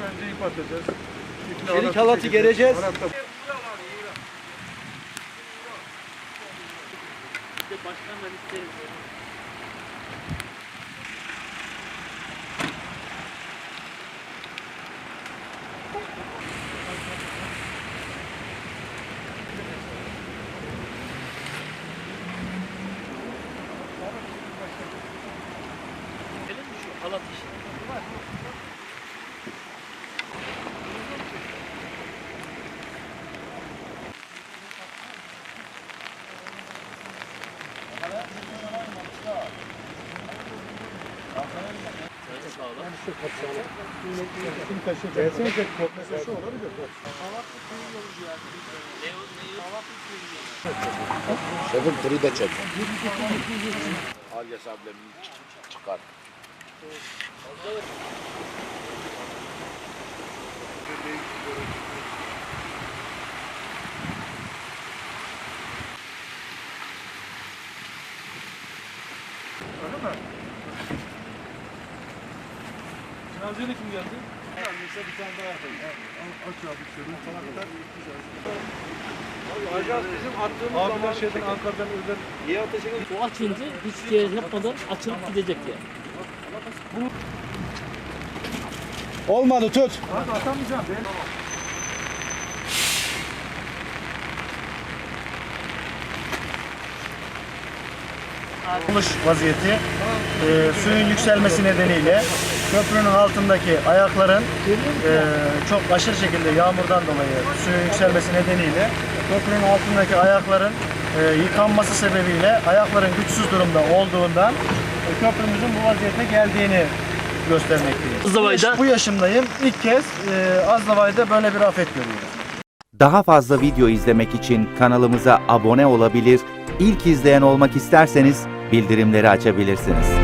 Önce ip atacağız. İple Çelik halatı çekeceğiz. gereceğiz. Halatla Başkan ben isterim. Öyle mi şu halat işi? Top mesela şu olabilir. Şefim kırı da çek. Alyas ablam çıkar. Mi? Şarjıyla kim geldi? Mesela bir tane daha yapayım. Aç abi şöyle. Sana kadar Ajans bizim attığımız Abiler şeyden Ankara'dan özel İyi ateşini O açınca hiç yer yapmadan açılıp gidecek yani. Olmadı tut. Abi atamayacağım. Ben... Yapılmış vaziyeti e, suyun yükselmesi nedeniyle köprünün altındaki ayakların e, çok aşırı şekilde yağmurdan dolayı suyun yükselmesi nedeniyle köprünün altındaki ayakların e, yıkanması sebebiyle ayakların güçsüz durumda olduğundan e, köprümüzün bu vaziyete geldiğini göstermekteyiz. Azlavay'da- Bu yaşımdayım. İlk kez e, Azlavay'da böyle bir afet görüyorum. Daha fazla video izlemek için kanalımıza abone olabilir, ilk izleyen olmak isterseniz bildirimleri açabilirsiniz.